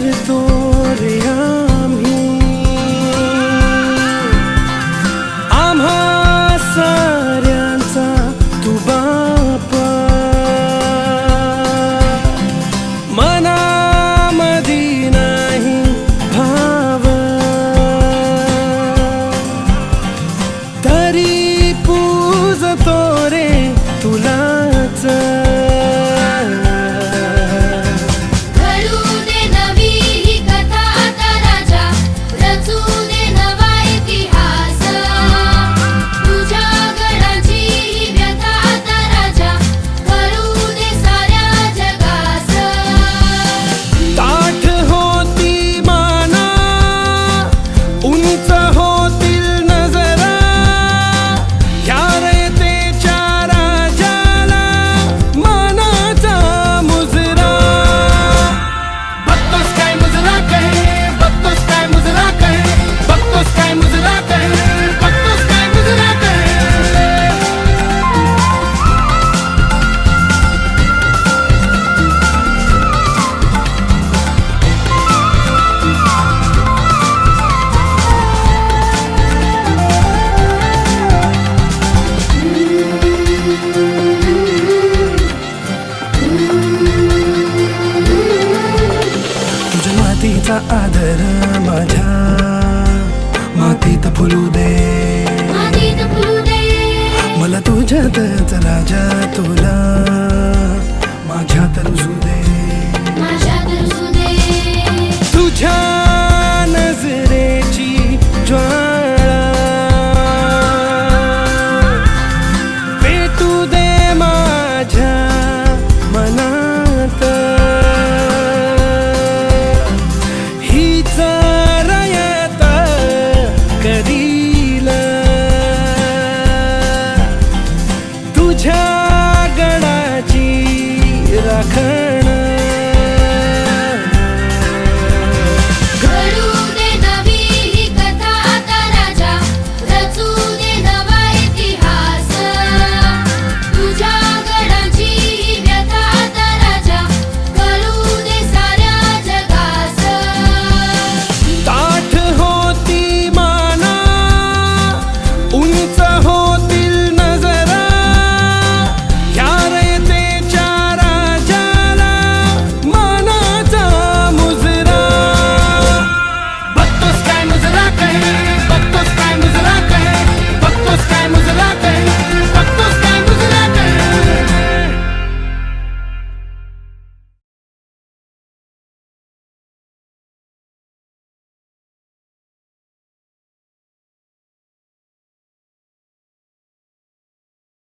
real मातीचा आदर माझ्या. मातीत फुलू दे. can't